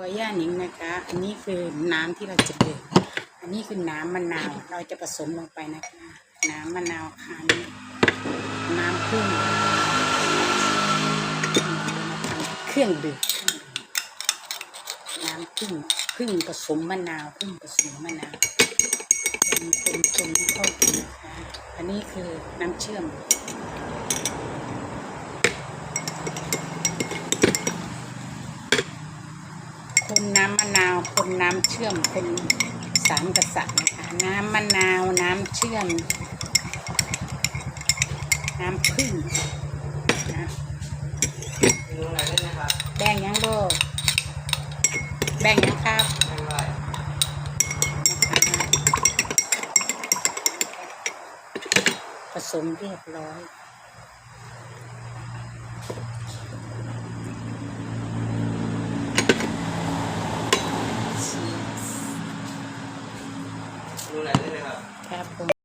วย่านิงนะคะ อันนี้คือน้ำที่เราจะดื่มอันนี้คือน้ำมะนาว เราจะผสมลงไปนะคะ น้ำมะนาวคั้นน้ำผึ้งเครื่องดื่มน้ำผึ้งผึ้งผสมมะนาวผึ้งผสมมะนาวเป็นเป็นคนที่เข้ากันนะคะ อันนี้คือน้ำเชื่อม คนน้ำมะนาว คนน้ำเชื่อม คนสามกษัตริย์นะคะ น้ำมะนาว น้ำเชื่อม น้ำผึ้งนะแบ่งยังโลกแบ่งยังครับผสมเรียบร้อย ดูอะได้วยนะครับ ครับผม